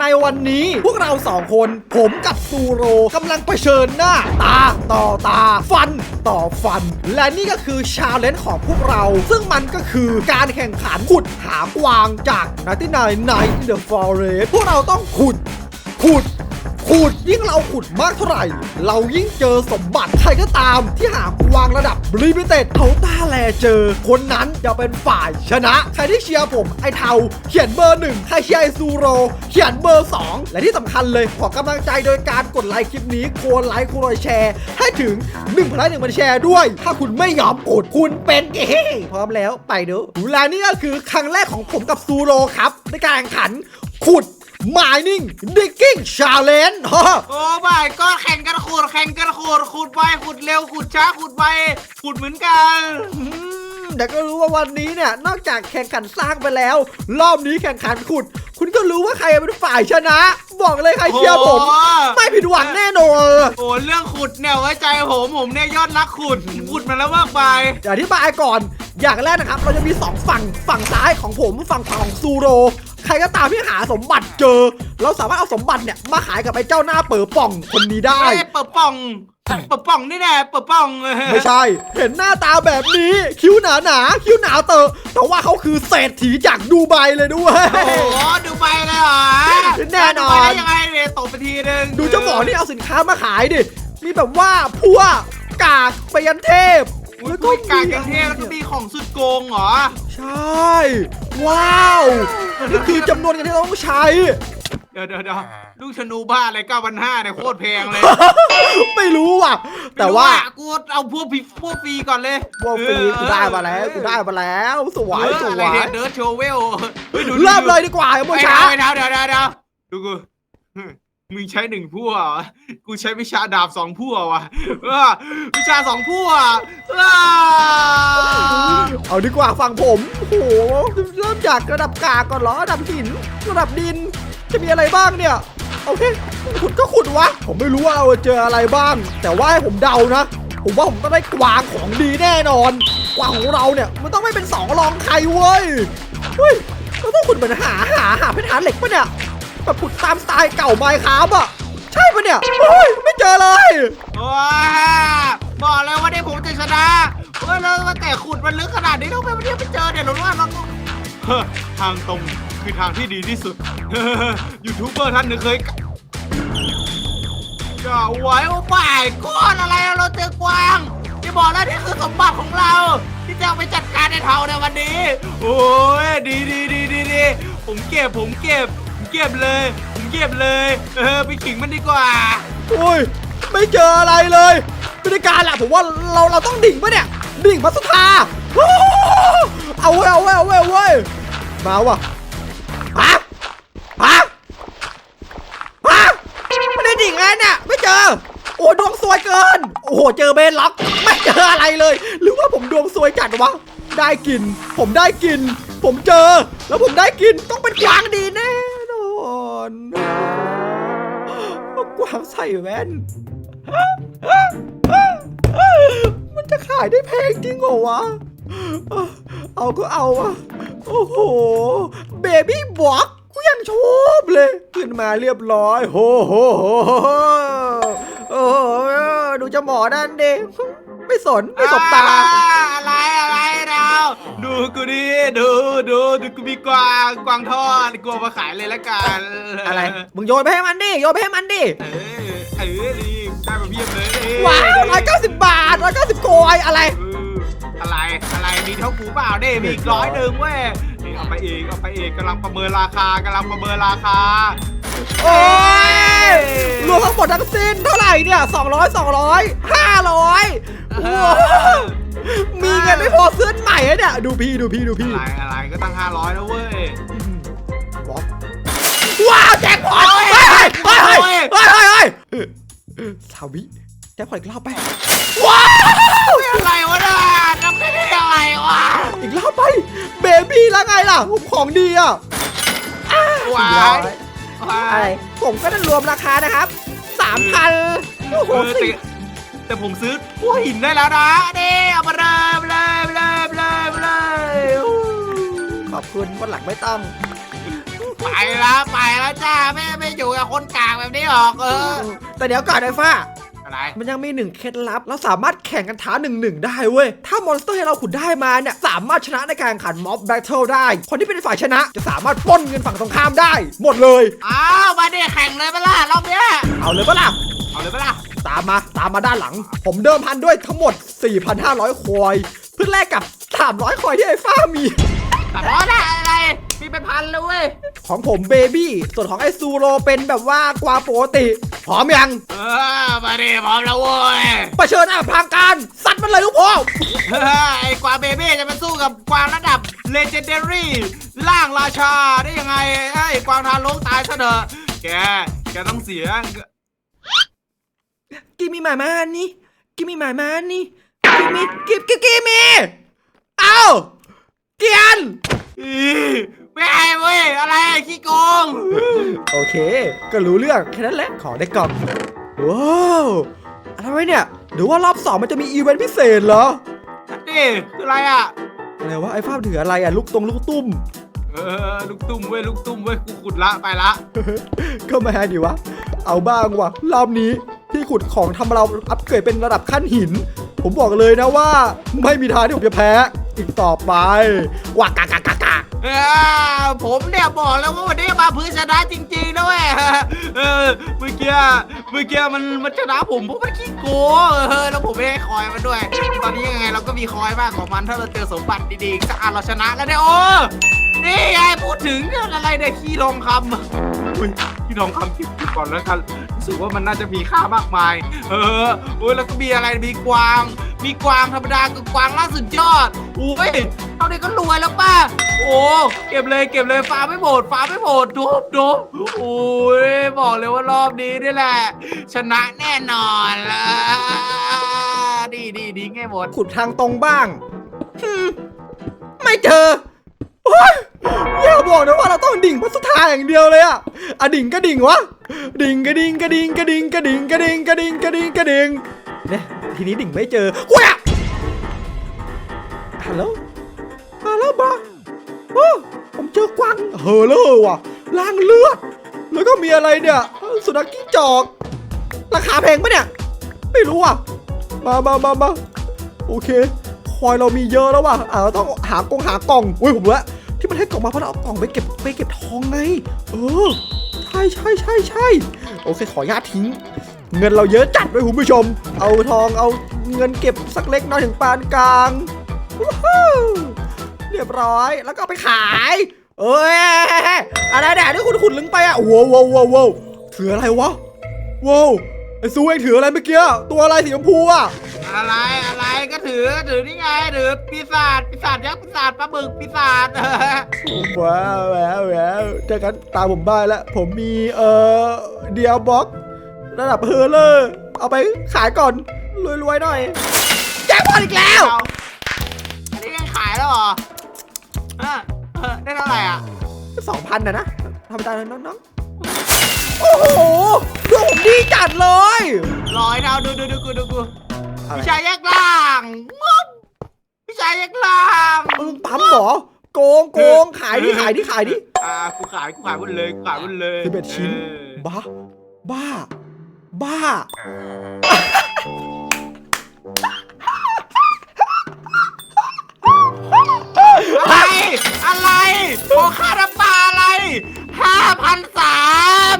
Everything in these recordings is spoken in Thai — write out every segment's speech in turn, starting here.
ในวันนี้พวกเราสองคน ผมกับซูโรกำลังเผชิญหน้า ตาต่อตา ฟันต่อฟัน และนี่ก็คือชาเลนจ์ของพวกเรา ซึ่งมันก็คือการแข่งขันขุดหากวางจากนาที่นายในเดอะฟอร์เรสพวกเราต้องขุด ขุด ขุดยิ่งเราขุดมากเท่าไหร่ เรายิ่งเจอสมบัติใครก็ตาม ที่หากวางระดับลิมิเต็ดเขาตาแลเจอ คนนั้นจะเป็นฝ่ายชนะ ใครที่เชียร์ผมไอเทาเขียนเบอร์หนึ่งใครเชียร์ไอซูโร เขียนเบอร์ 2 และที่สำคัญเลยขอกำลังใจโดยการกดไลค์คลิปนี้โคนไลค์โคนแชร์ ให้ถึง1นึ่งพันไลค์หนึ่งพันแชร์ด้วย ถ้าคุณไม่ยอมกดคุณเป็นเกย์พร้อมแล้วไปดูและนี่ก็คือครั้งแรกของผมกับซูโรครับในการแข่งขันขุด Mining Digging Challenge ฮะโอ้ไม่ก็แข่งกันขุดแข่งกันขุดขุดไปขุดเร็วขุดช้าขุดไปขุดเหมือนกันอืมเดี๋ยวก็รู้ว่าวันนี้เนี่ยนอกจากแข่งขันสร้างไปแล้ว รอบนี้แข่งขันขุด คุณก็รู้ว่าใครเป็นฝ่ายชนะ บอกเลยใครเชียร์ผม โอ้ไม่ผิดหวังแน่นอนโอ้เรื่องขุดเนี่ยไว้ใจผมผมเนี่ยยอดนักขุดขุดมาแล้วมากมายเดี๋ยวอธิบายก่อน อย่างแรกนะครับ เราจะมี 2 ฝั่ง ฝั่งซ้ายของผม ฝั่งขวาของซูโร ใครก็ตามที่หาสมบัติเจอ เราสามารถเอาสมบัติเนี่ยมาขายกับไอ้เจ้าหน้าเป๋อป่องคนนี้ได้ไอ้เปิดป่องเปิดป่องนี่แน่เปิดป่องไม่ใช่ เห็นหน้าตาแบบนี้ คิ้วหนาหนาๆคิ้วหนาเตอะแต่ว่าเขาคือเศรษฐีจากดูไบเลยด้วย โอ้โหดูไปเลยเหรอแน่นอน ดูไปได้ยังไงเนี่ยตบไปทีนึงดูเจ้าหมอนี่เอาสินค้ามาขายดิ มีแบบว่าพัวกากไปยันเทพอุ้ยกกากกันเทพแล้วก็มีของสุดโกงเหรอ ใช่ ว้าว นี่คือจำนวนเงินที่เราต้องใช้ เดี๋ยวเดี๋ยวเดี๋ยวลูกชนูบ้าอะไรเก้าพันห้าเนี่ยโคตรแพงเลยไม่รู้ว่ะ แต่ว่าไม่รู้อะกูเอาพวกฟรีพวกฟรีก่อนเลยว่าฟรีกูได้มาแล้วกูได้มาแล้วสวยเออสอะไรวยเนี่ยเดิร์ดโชว์เวลฮ้ยดูดูเริ่มเลยดีกว่าไอ้โมไอ้ช้าเท้าไอ้เท้าเดี๋ยวเดี๋ยวเดี๋ยวดูกู มึงใช้หนึ่งพั่วเหรอกูใช้วิชาดาบสองพั่วว่ะเออวิชาสองพั่วเออเอาดีกว่าฝั่งผมโอ้โหเริ่มจากระดับกากก่อนเหรอระดับหินระดับดิน จะมีอะไรบ้างเนี่ยโอเคขุดก็ขุดวะ ผมไม่รู้ว่าเราจะเจออะไรบ้าง แต่ว่าให้ผมเดานะ ผมว่าผมต้องได้กวางของดีแน่นอน กวางของเราเนี่ยมันต้องไม่เป็นสองรองใครเว้ยเฮ้ยเราต้องขุดเหมือนหาหาหาเป็นหาเหล็กปะเนี่ย แบบขุดตามสไตล์เก่าไมค์ครับอะใช่ปะเนี่ยเฮ้ยไม่เจอเลย ว้าบอกเลยว่าได้ผมจะชนะเฮ้ยแล้วว่าแต่ขุดมันลึกขนาดนี้ทำไมวันนี้ไม่เจอเนี่ยหรือว่าเราเฮ้อทางตรงคือทางที่ดีที่สุด ยูทูบเบอร์ท่านหนึ่งเคยก็ไว้ว่าบ่ายก้อนอะไรเราเจอกวางที่บอกแล้วนี่คือสมบัติของเรา ที่จะเอาไปจัดการในเทาในวันนี้ โอ้ยดีดีดีดีดีผมเก็บผมเก็บ เก็บเลยผมเก็บเลย เออไปขิงมันดีกว่าโอ้ย ไม่เจออะไรเลยไม่ได้การแหละผมว่าเราเราต้องดิ่งปะเนี่ย ดิ่งพัสุธาโอ้เอาเว้ยเอาเว้ยเอาเว้ยเอาเว้ยมาว่ะฮะฮะฮะไม่ได้ดิ่งไงเนี่ยไม่เจอ โอ้ดวงซวยเกิน โอ้โหเจอเบนล็อก ไม่เจออะไรเลย หรือว่าผมดวงซวยจัดวะ ได้กิน ผมได้กิน ผมเจอ แล้วผมได้กินต้องเป็นกวางดี อนกวางใส่แว่น มันจะขายได้แพงจริงเหรอวะ เอาก็เอาอะโอ้โห เบบี้บล็อกกูยังชอบเลย ขึ้นมาเรียบร้อย โหโหโหโอ้โหดูจะหมอนั่นเด็ไม่สน ไม่สบตา อะไรอะไรเรา ดูกูดิดูดูดูกูมีกวางกวางทอดกลัวมาขายเลยละกันอะไร มึงโยนไปให้มันดิ โยนไปให้มันดิ เออเออดีได้มาเพียบเลยว้าวร้อยเก้าสิบบาทร้อยเก้าสิบโกยอะไร เอออะไรอะไรมีเท่ากูเปล่าเด้มีอีกร้อยหนึ่งเว้ยนี่เอาไปเองเอาไปเองกำลังประเมินราคากำลังประเมินราคา โอ้ย รวมทั้งหมดทั้งสิ้นเท่าไหร่เนี่ยสองร้อยสองร้อยห้าร้อย มีเงินไม่พอซื้อใหม่อะเนี่ย ดูพี่ดูพี่ดูพี่อะไรอะไรก็ตั้งห้าร้อยแล้วเว้ยบล็อกว้าวแจ็คพอตเฮ้ยเฮ้ยเฮ้ยเฮ้ยเฮ้ยเฮ้ยเฮ้ยสาวิแจ็คพอตอีกรอบไป ว้าวอะไรวะน่ะทำได้ยังไงวะ อีกรอบไป เบบี้แล้วไงล่ะของดีอะว้าร้อยยอะไรผมก็ได้รวมราคานะครับสามพันโอ้โหเออ แต่ผมซื้อหัวหินได้แล้วนะนี่เอามาเลยมาเลยมาเลยมาเลยมเลยอู้ขอบคุณวันหลังไม่ต้องไปแล้วไปแล้วจ้าไม่ไม่อยู่กับคนกลางแบบนี้หรอกเออ แต่เดี๋ยวก่อนไอ้ฟ้า อะไรมันยังมีหนึ่งเคล็ดลับเราสามารถแข่งกันท้าหนึ่งหนึ่งได้เว้ย ถ้ามอนสเตอร์ที่เราขุดได้มาเนี่ย สามารถชนะในการแข่งขันม็อบแบทเทิลได้ คนที่เป็นฝ่ายชนะจะสามารถป้นเงินฝั่งตรงข้ามได้ หมดเลย อ้าวมาดิแข่งเลยเปะล่ารอบเนี้ยเอาเลยปะล่ะ เอาเลยเปะล่ะตามมาตามมาด้านหลัง ผมเดิมพันด้วยทั้งหมด 4,500 คอย เพื่อแลกกับ 300 คอยที่ไอ้ฟ้ามี แต่ร้อนอะอะไรีเป็นพันแล้เว้ย ของผมเบบี้ ส่วนของไอซูโรเป็นแบบว่ากวาปกติพร้อมยัง เออมาดิพร้อมแล้วเว้ยประเชิญหน้าทางการ สัตว์มันเลยลูกพ่อไอ้กวางเบบี้จะมาสู้กับกวางระดับเลเจนเดอรี่ล่างราชาได้ยังไงไอ้กวางทาโลกตายซะเถอะแกแกต้องเสีย กิมมี่หมามานี่ กิมมี่หมามานี่ กิมมี่กิมกิมกิมมี่เอ้าเกียน ไม่ไอ้เว้ยอะไรขี้โกงโอเค ก็รู้เรื่องแค่นั้นแหละ ขอได้กล่องว้าวอะไรวเนี่ยหรือว่ารอบสองมันจะมีอีเวนต์พิเศษเหรอ นี่คืออะไรอะ อะไรวะไอ้ภาพถืออะไรอะลูกตรงลูกตุ้ม เออลูกตุ้มเว้ยลูกตุ้มเว้ยกูขุดละไปละ ก็ไม่ให้ดิวะ เอาบ้างวะรอบนี้ที่ขุดของทำเราอัพเกรดเป็นระดับขั้นหิน ผมบอกเลยนะว่า ไม่มีทางที่ผมจะแพ้ อีกต่อไปว้ากากาก ผมเนี่ยบอกแล้วว่าวันนี้มาพื้นชนะจริงๆนะเว้ยเมื่อกี้เมื่อกี้มันมันชนะผมเพราะมันขี้โกงเออแล้วผมไม่ได้คอยมันด้วย ตอนนี้ยังไงเราก็มีคอยมากของมันถ้าเราเจอสมบัติดีๆก็อานเราชนะแล้วเนี่โอ้นี่ไงพูดถึงเรื่องอะไรเนี่ยขี้ทองคำอุ้ยขี้ทองคำเก็บก่อนแล้วกันึกว่ามันน่าจะมีค่ามากมาย เออโอ้ยแล้วก็มีอะไรมีกวาง มีกวางธรรมดากับกวางล่าสุดยอดอู้ยเท่านี้ก็รวยแล้วป้า โอ้เก็บเลยเก็บเลยฟ้าไม่โหมดฟ้าไม่โหมดดูดูอุ้ยบอกเลยว่ารอบนี้นี่แหละ ชนะแน่นอนละดีดีดีง่ายหมดขุดทางตรงบ้าง ไม่เจอ อย่าบอกนะว่าเราต้องดิ่งพัสถาอย่างเดียวเลยอะอะดิ่งก็ดิ่งวะ ดิ่งก็ดิ่งก็ดิ่งก็ดิ่งก็ดิ่งก็ดิ่งก็ดิ่งก็ดิ่งก็ดิ่งเนี่ยทีนี้ดิ่งไม่เจอกูอะฮัลโหลฮัลโหลบอโอ้ผมเจอกวางเฮ้อเลอร์ว่ะล้างเลือด แล้วก็มีอะไรเนี่ย สุนัขกิ้งจอก ราคาแพงปะเนี่ย ไม่รู้อะ มามามามาโอเค คอยเรามีเยอะแล้วว่ะเราต้องหากงหากล่อง อุ้ยผมแล้ว ให้กล่องมาเพราะเราเอากล่องไปเก็บไปเก็บทองไง เออ ใช่ใช่ใช่ใช่โอเคขออนุญาตทิ้ง เงินเราเยอะจัดด้วยคุณผู้ชม เอาทองเอาเงินเก็บสักเล็กน้อยถึงปานกลางเรียบร้อยแล้วก็ไปขาย เอ้ยอะไรเนี่ยที่คุณขุดลึงไปอะโว้วโว้วโว้วคืออะไรวะโว้ว ไอซูเองถืออะไรเมื่อกี้ตัวอะไรสีชมพูอะอะไรอะไรก็ถือถือนี่ไงถือปีศาจปีศาจยักษ์ปีศาจปลาบึกปีศาจว้าวแหววแหววถ้างั้นตามผมบ้าแล้วผมมีเอ่อเดียบ็อกระดับเฮอร์เลอร์เอาไปขายก่อนรวยๆหน่อยแจ็คพอตอีกแล้วอันนี้ยังขายแล้วเหรอได้เท่าไหร่อะสองพันนะนะทำใจน้องๆ โอ้โหดวดีจัดเลยลอยเท่าดูดูดูกูดูกูพี่ชายแยกล่างพี่ชายแยกล่างมึงปั๊มเหรอโกงโกงขายดิขายดิขายดิ อ่ากูขายกูขายหมดเลยขายหมดเลยสิบเอ็ดชิ้นบ้า บ้า บ้า อะไรอะไรโอคาราปาอะไร ห้าพันสาม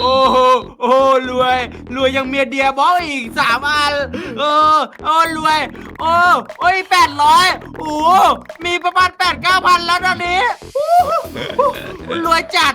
โอ้โหโอ้รวยรวยยังเมียเดียบอลอีกสามอันเออโอ้รวย โอ้โอ้ยแปดร้อยโอ้มีประมาณแปดเก้าพันแล้วตอนนี้รวยจัด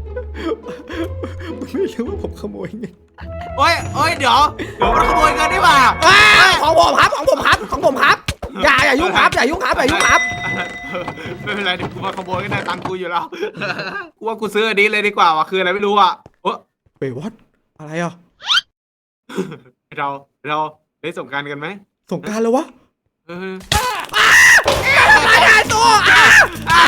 ไม่รู้ว่าผมขโมยเงินโอ้ยโอ้ยเดี๋ยวเดี๋ยวมันขโมยเงินดีกว่าอ่าของผมครับของผมครับของผมครับ อย่าอย่ายุ่งครับอย่ายุ่งครับอย่ายุ่งครับ ไม่เป็นไรเดี๋ยวกูมาขโมยก็ได้ตังค์กูอยู่แล้วกูว่ากูซื้ออันนี้เลยดีกว่าว่ะคืออะไรไม่รู้อะเออเฮ้ยวัดอะไรอะเราเราได้ส่งกรารกันไหมสงกรารแล้ววะเออตายหายตัวอ้าอ้า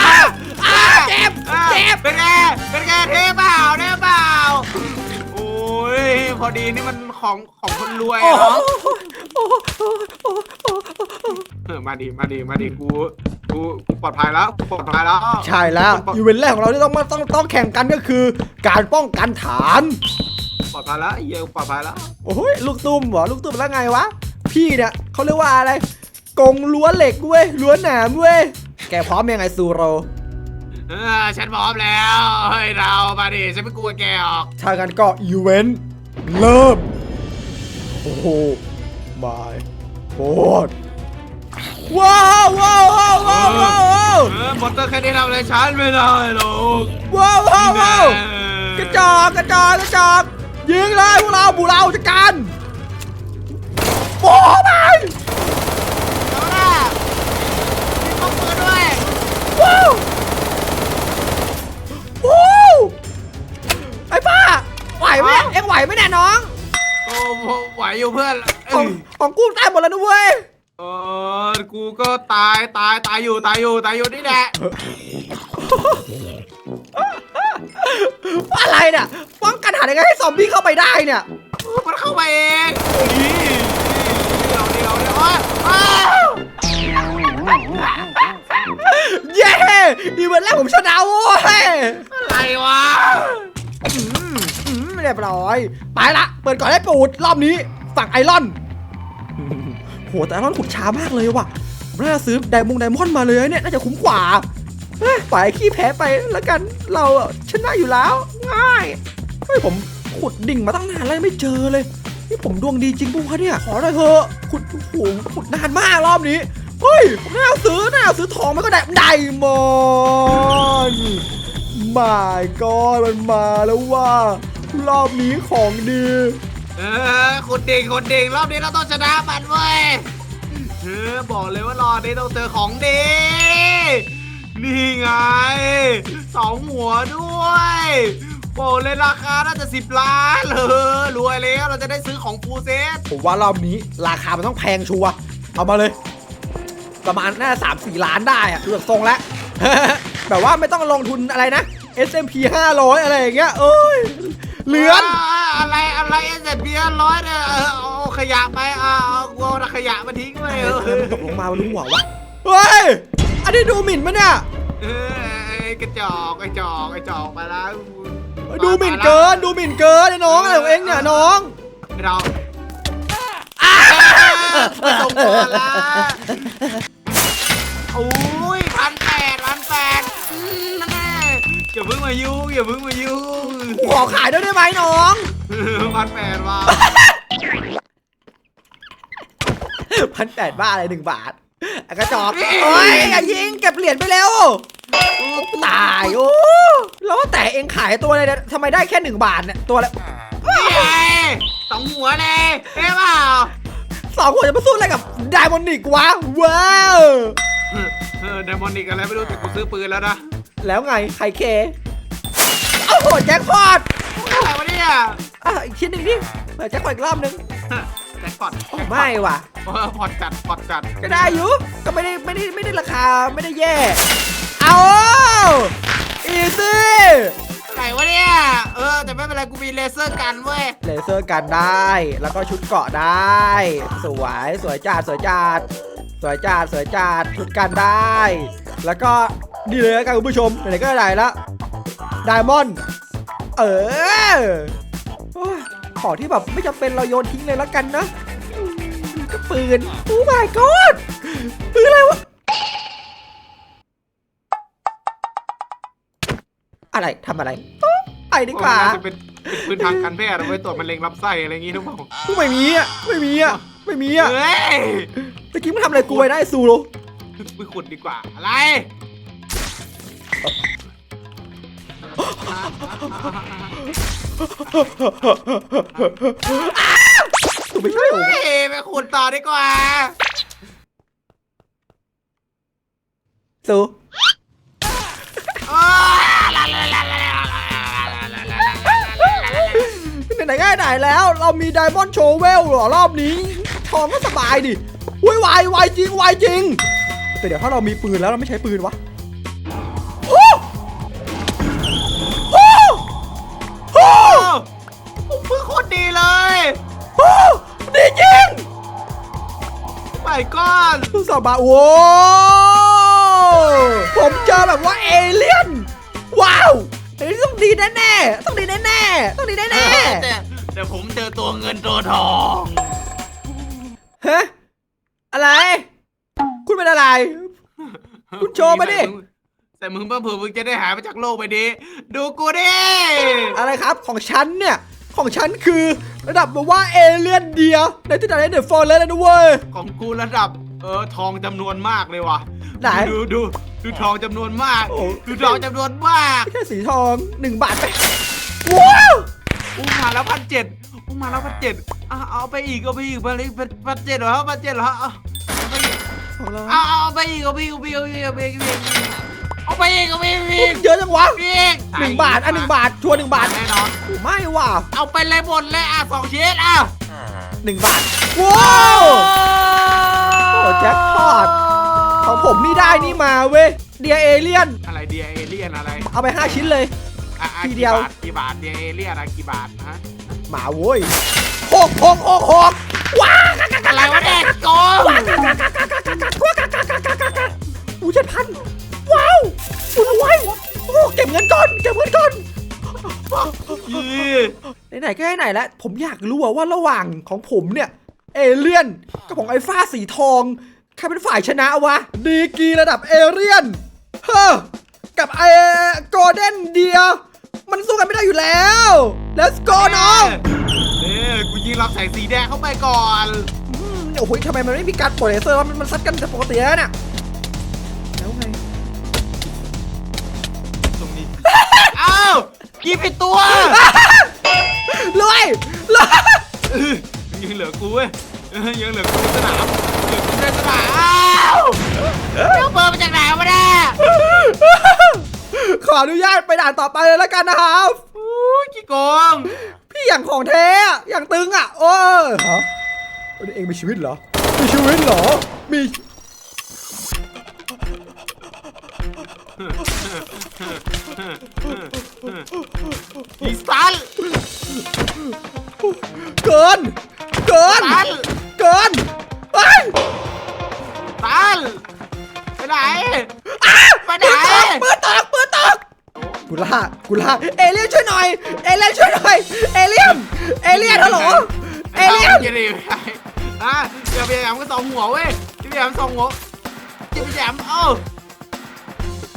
อ้า เจ็บเจ็บเป็นไงเป็นไงเทเปล่าเทเปล่าโอ้ยพอดีนี่มันของของคนรวยโอ้อะโหเนาะโอ้โหโอ้โหโอ้โหเออมาดีมาดีมาดีกูกูกูปลอดภัยแล้วกูปลอดภัยแล้วใช่แล้วอีเวนต์แรกของเราที่ต้องมาต้องต้องแข่งกันก็คือ การป้องกันฐาน ปลอดภัยแล้วเหี้ยกูปลอดภัยแล้วโอ้ยลูกตุ้มเหรอลูกตุ้มแล้วไงวะพี่เนี่ยเขาเรียกว่าอะไรกงล้วนเหล็กเว้ยล้วนหนามเว้ยแกพร้อมยังไงซูโร เออฉันพร้อมแล้วเฮ้ยเรามาดิฉันไม่กลัวแกหรอกถ้ากันก็อีเวนต์เริ่ม โอ้โหบายโคตรว้าวว้าวว้าวว้าวว้าวว้าวเออมอเตอร์แค่นี้ทำอะไรฉันไม่ได้หรอกว้าวว้าวว้าวกระจอกกระจอกกระจอกยิงเลยพวกเราบุเราจัดการโอ้ไไหวไหมเนี่ยเอ็งไหวไหมเนี่ยน้องโอ้โหไหวอยู่เพื่อนขเอ้องยของกูตายหมดแล้วนะเว้ยเออกูก็ตายตายตายอยู่ตายอยู่ตายอยู่นี่แหละอะไรเนี่ยป้องกันหายังไงให้ซอมบี้เข้าไปได้เนี่ยเออมันเข้ามาเองนี่เดี๋ยวเดี๋ยวเดี๋ยวอ้าวเย้อีเวนต์แรกผมชนะโว้ยอะไรวะ อืมอืม เรียบร้อย ไปละเปิดก่อนได้ปูดรอบนี้ฝั่งไอรอนโหแต่ไอรอนขุดช้ามากเลยว่ะน่าซื้อไดมงไดมอนมาเลยเนี่ยน่าจะคุ้มกว่าเฮ้ยปขี้แพ้ไปแล้วกันเราชนะอยู่แล้ว ง่ายเฮ้ยผมขุดดิ่งมาตั้งนานแล้วยังไม่เจอเลย นี่ผมดวงดีจริงปุ๊วะเนี่ยขอหน่อยเถอะขุดโอ้โหขุดนานมากรอบนี้เฮ้ยน่าซื้อน่าซื้อทองมันก็ได้ไดมอนด์มาก็มันมาแล้วว่า รอบนี้ของดี เออคนเด้งคนเด้งรอบนี้เราต้องชนะมันเว้ยเออบอกเลยว่ารอบนี้ต้องเจอของดีนี่ไงสองหัวด้วยบอกเลยราคาน่าจะสิบล้านเลยรวยแล้วเราจะได้ซื้อของฟูลเซตผมว่ารอบนี้ราคามันต้องแพงชัวร์เอามาเลย ประมาณน่าสามสี่ล้านได้อะดูจากทรงแล้ว แบบว่าไม่ต้องลงทุนอะไรนะ SMP 500 อะไรอย่างเงี้ยเอ้ย เหลือน อะไรอะไรเอสเพียร้อยเนี่ยเออเอาขยะไปเอาเอากูเอาขยะมาทิ้งไว้เออเออมันตกลงมามันหัววะเฮ้ย อันนี้ดูหมิ่นปะเนี่ย เออไอ้กระจอกไอ้จอกไอ้จอกไปแล้วดูหมิ่นเกิน ดูหมิ่นเกินไอ้น้องอะไรของเอ็งเนี่ยน้อง เรามาส่งก่อนละโอ้ อย่าเพิ่งมายุ่งอย่าเพิ่งมายุ่งขอขายด้วยได้ไหมน้อง พันแปดว่ะพันแปดบ้าอะไรหนึ่งบาทไอ้กระจอกโอ้ยอย่ายิงเก็บเหรียญไปเร็วตายโอ้แล้วว่าแต่เองขายตัวเลยเนี่ยทำไมได้แค่หนึ่งบาทเนี่ยตัวละนี่ไงสองหัวเลยเฮ้เปล่าสองคนจะมาสู้อะไรกับไดมอนดิกวะว้าว เออไดมอนิกอะไรไม่รู้แต่กูซื้อปืนแล้วนะ แล้วไงไข่เคโอ้โหแจ็คพอตอะไรวะเนี่ยอะอีกชิ้นหนึ่งดิเปิดแจ็คพอตอีกรอบนึงแจ็คพอตโอ้ไม่ว่ะ เออพอตจัดพอตจัดก็ได้อยู่ก็ไม่ได้ไม่ได้ไม่ได้ราคาไม่ได้แย่ เอาอีซี่อะไรวะเนี่ย เออ แต่ไม่เป็นไรกูมีเลเซอร์กันเว้ย เลเซอร์กันได้ แล้วก็ชุดเกราะได้ สวยสวยจัดสวยจัดสวยจัดสวยจัดชุดกันได้ แล้วก็ ดีเลยแล้วกันคุณผู้ชมไหนๆก็ได้ละไดมอนด์เออโอ้ยของที่แบบไม่จำเป็นเราโยนทิ้งเลยแล้วกันนะอืมก็ปืนโอ้ my god ปืนอะไรวะ อะไรทำอะไรโอ๊ะไปดีกว่าน่จะเป็นเป็นปืนทางการแพทย์เอาไว้ตรวจมะเร็งลำไส้อะไรอย่างงี้หรือเปล่าไม่มีอะไม่มีอะไม่มีอะเฮ้ยตะกี้มึงทำอะไรกูไปได้ซูโรไปขุดดีกว่าอะไรกู ไม่ใช่เหรอเฮ้ยไปขุดต่อดีกว่าซูโอ้ไหนๆก็ไหนแล้ว เรามีไดมอนด์โชเวลหรอรอบนี้ ทองก็สบายดิอุ้ยไวไวจริงไวจริง แต่เดี๋ยวถ้าเรามีปืนแล้วเราไม่ใช้ปืนวะ โหดีจริงไปก้อนสบายโว้ผมเจอแบบว่าเอเลี่ยน ว้าวเฮ้ยต้องดีแน่ๆต้องดีแน่ๆต้องดีแน่แต่แต่ผมเจอตัวเงินตัวทองๆฮะอะไร คุณเป็นอะไร คุณโชว์มาดิ แต่มึงเพิ่มเผื่อมึงจะได้หายไปจากโลกไปดีดูกูดิ อะไรครับของฉันเนี่ย ของฉันคือระดับแบบว่าเอเลี่ยนเดียในที่ไหนเดอะฟอร์เรสเลยนะเว้ย ของกูระดับเออทองจำนวนมากเลยว่ะไหน ดูดูดูทองจำนวนมากโอ้ ดูทองจำนวนมากแค่สีทองหนึ่งบาทไปว้าวอุ้มมาแล้วพันเจ็ดอุ้มมาแล้วพันเจ็ดอะเอาไปอีกเอาไปอีกไปเลยเป็นพันเจ็ดเหรอพันเจ็ดเหรอเอาเอาไปอีกของเรา เอาเอาไปอีกเอาไปอีกเอาไปอีกเอาไปอีกเอาไปอีก เอาไปอีกเอาไปอีกเยอะจังวะอีกหนึ่งบาทอะหนึ่งบาทชัวร์หนึ่งบาทแน่นอนไม่ว่ะเอาไปเลยหมดเลยอะสองชิ้นอะหนึ่งบาทว้าวโอ้แจ็คพอตของผมนี่ได้นี่มาเว้ยเดียเอเลี่ยนอะไรเดียเอเลี่ยนอะไร เอาไป 5 ชิ้นเลยอะอะทีเดียวกี่บาทกี่บาทเดียเอเลี่ยนอะกี่บาทฮะหมาโว้ยหกหกหกหกว้าอะไรวะเนี่ยโกงอู้เจ็ดพัน ว้าวอู้ไว้โอ้เก็บเงินก่อน เก็บเงินก่อนยี่ไหนๆก็ไหนๆแล้ว ผมอยากรู้อะว่าระหว่างของผมเนี่ย เอเลี่ยนกับของไอ้ฟ้าสีทอง ใครเป็นฝ่ายชนะวะ ดีกรีระดับเอเลี่ยน เฮ้อ กับไอ้โกลเด้นเดีย มันสู้กันไม่ได้อยู่แล้ว let's go น้องเนี่ยกูยิงรับแสงสีแดงเข้าไปก่อน อืมโอ้โหทำไมมันไม่มีการปล่อยเลเซอร์วะมันมันซัดกันแต่ปกติแล้วเนี่ย เอ้ายิงผิดตัวรวยรวยเออยังเหลือกูเว้ยเออยังเหลือกูในสนามเหลือกูในสนามอ้าวเจ้าเบอร์มาจากไหนวะเนี่ยขออนุญาตไปด่านต่อไปเลยแล้วกันนะครับโอ้ยกี่โกงพี่อย่างของแท้อะอย่างตึงอะ โอ้ยฮะวันนี้เองมีชีวิตเหรอ มีชีวิตเหรอ มี อีสันเกิน เกิน สันเกินเอ้ยสันไปไหน อ้าไปไหน ปืนตกปืนตกกูล่ากูล่าเอเลี่ยนช่วยหน่อย เอเลี่ยนช่วยหน่อย เอเลี่ยน เอเลี่ยนฮัลโหล เอเลี่ยนอย่าดิอะอย่าพยายามก็สองหัวเว้ยอย่าพยายามสองหัวอย่าพยายามเอ้า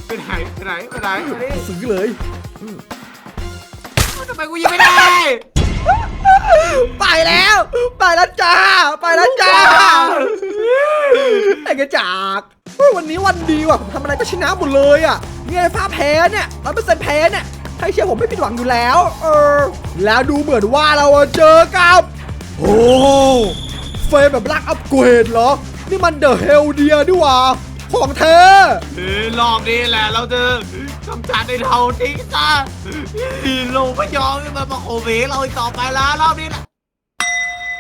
ไปไหนไปไหนไปไหนไปดิซื้อเลยทำไมกูยิงไม่ได้ไปแล้ว ไปแล้วจ้า ไปแล้วจ้าไอ้กระจากเฮ้ยวันนี้วันดีว่ะผมทำอะไรก็ชนะหมดเลยอะเนี่ยฟ้าแพ้เนี่ยร้อยเปอร์เซ็นต์แพ้เนี่ยใครเชียร์ผมไม่ผิดหวังอยู่แล้ว เออ แล้วดูเหมือนว่าเราอะเจอกับโอ้เฟรมแบบลักอัพเกรดเหรอ นี่มันเดอะเฮลเดียดีหว่า ของแท้เฮ้ยรอบนี้แหละเราจะกำจัดในเทาทิ้งซะลงไม่ยอมให้มันมาโคเวเราอีกต่อไปแล้วรอบนี้นะ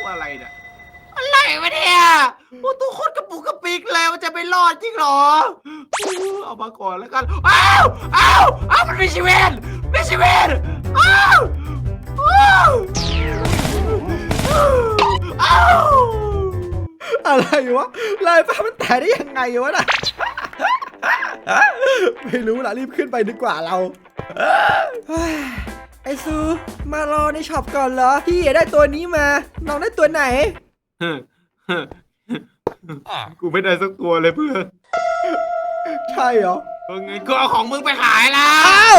ว่าอะไรเนี่ยอะไรวะเนี่ยโอ้ตัวโคตรกระปุกกระปิกเลยมันจะไม่รอดจริงเหรอ เอามาก่อนแล้วกัน อ้าว อ้าว อ้าว มันมีชีวิตมีชีวิตอ้าว อ้าว อ้าว อะไรวะลายฟ้ามันแตกได้ยังไงวะน่ะไม่รู้ละรีบขึ้นไปดีกว่าเราเฮ้ยไอซู มารอในช็อปก่อนเหรอ พี่ได้ตัวนี้มา น้องได้ตัวไหน กูไม่ได้สักตัวเลยเพื่อนใช่เหรอเอาเงินกูเอาของมึงไปขายแล้อ้าวว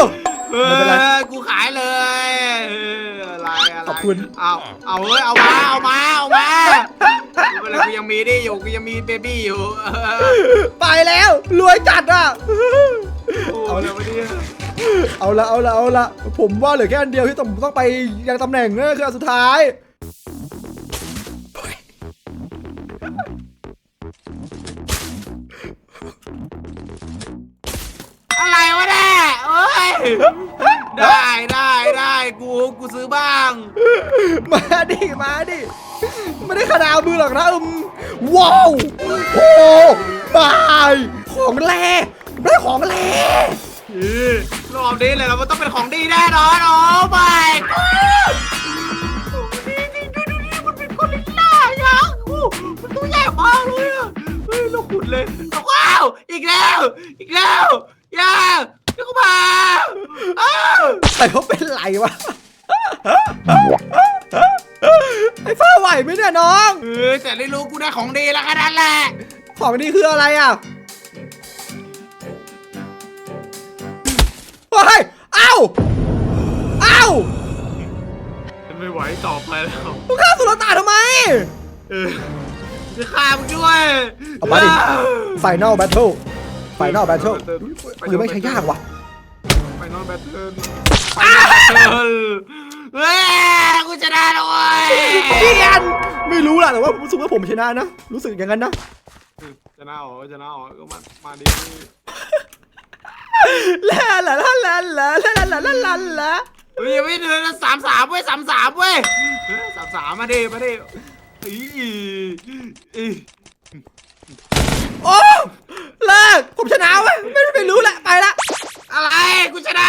เอไม่เป็นไรอกูขายเลยเอออะไรอะไรขอบคุณ เอาเอาเอ้ยเอามาเอามาเอามาไม่ เป็นไรกูยังมีนี่อยู่กูยังมีเบบี้อยู่เออไปแล้วรวยจัดอะเอาแล้ววันนี้เอาละเอาละเอาละผมว่าเหลือแค่อันเดียวที่ต้องต้องไปยังตำแหน่งนั่นคืออันสุดท้าย อะไรวะเนี่ยเอ้ย ได้ได้ได้กกูกูซื้อบ้าง มาดิ มาดิ ไม่ได้ขนาดมือหรอกนะอืมว้าวโอ้โหบายของแร่ได้ของแร่เออรอบนี้เลยเรามันต้องเป็นของดีแน่นอนโอ้ไม่ดีจริงดูดูดิมันเป็นกอริลลายักษ์อู้มันตัวใหญ่มากเลยอะเฮ้ยเราขุดเลยเอาว้าว อีกแล้ว อีกแล้วอย่า เดี๋ยวกูมาอ้าวแต่เขาเป็นไรวะไอ้ฟ้าไหวไหมเนี่ยน้อง เออแต่ได้รู้กูได้ของดีแล้วแค่นั้นแหละของดีคืออะไรอะเฮ้ยเอ้าเอ้าไม่ไหวต่อไปแล้ว มึงฆ่าสุลต่านทำไม เออจะฆ่ามึงด้วย เอามาดิ Final Battle Final Battle ปืนไม่ใช่ยากว่ะ ไฟนอลแบทเทิลไฟนอลแบทเทิลเฮ้ยกูชนะแล้วเว้ยเกียนไม่รู้แหละแต่ว่ารู้สึกว่าผมชนะนะ รู้สึกอย่างนั้นนะชนะเหรอชนะเหรอก็มามาดิลาลาลาลาลาลาลาลาลาลาลาเฮ้ยยังไม่เดินสามสามเว้ยสามสามเว้ยสามสามมาดิมาดิอีอี โอ้เลิกผมชนะวะไม่ไม่รู้และไปละอะไรกูชนะ